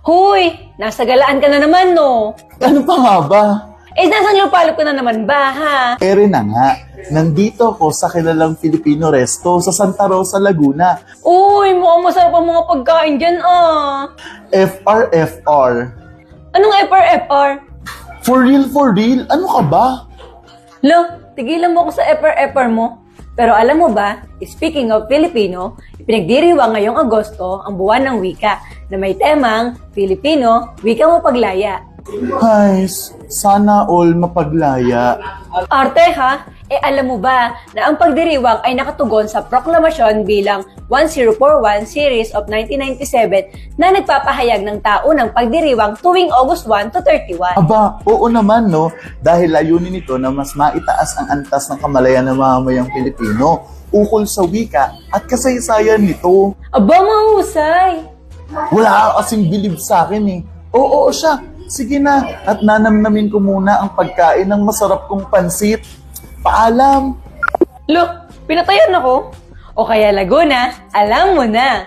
Huy, nasa galaan ka na naman, no? Ano pa nga ba? Eh, nasa lupalop ka na naman ba, ha? Ere na nga, nandito ako sa kilalang Filipino resto sa Santa Rosa, Laguna. Uy, mukhang masarap ang mga pagkain dyan, ah. FRFR. Anong FR-FR? For real, for real? Ano ka ba? Lo, tigilan mo ako sa FR-FR mo. Pero alam mo ba, speaking of Filipino, ipinagdiriwang ngayong Agosto ang buwan ng wika na may temang Filipino, wika mo paglaya. Ay, sana all mapaglaya. Arte ha? Eh alam mo ba na ang pagdiriwang ay nakatugon sa proklamasyon bilang 1041 Series of 1997 na nagpapahayag ng taunang pagdiriwang tuwing August 1 to 31. Aba, oo naman no, dahil layunin nito na mas maitaas ang antas ng kamalayan ng mamamayang Pilipino ukol sa wika at kasaysayan nito. Aba, mahusay! Wala ka kasing bilib sa akin eh. Oo, oo siya. Sige na, at nanamnamin ko muna ang pagkain ng masarap kong pansit. Paalam! Look, pinatayan ako. O kaya Laguna, alam mo na.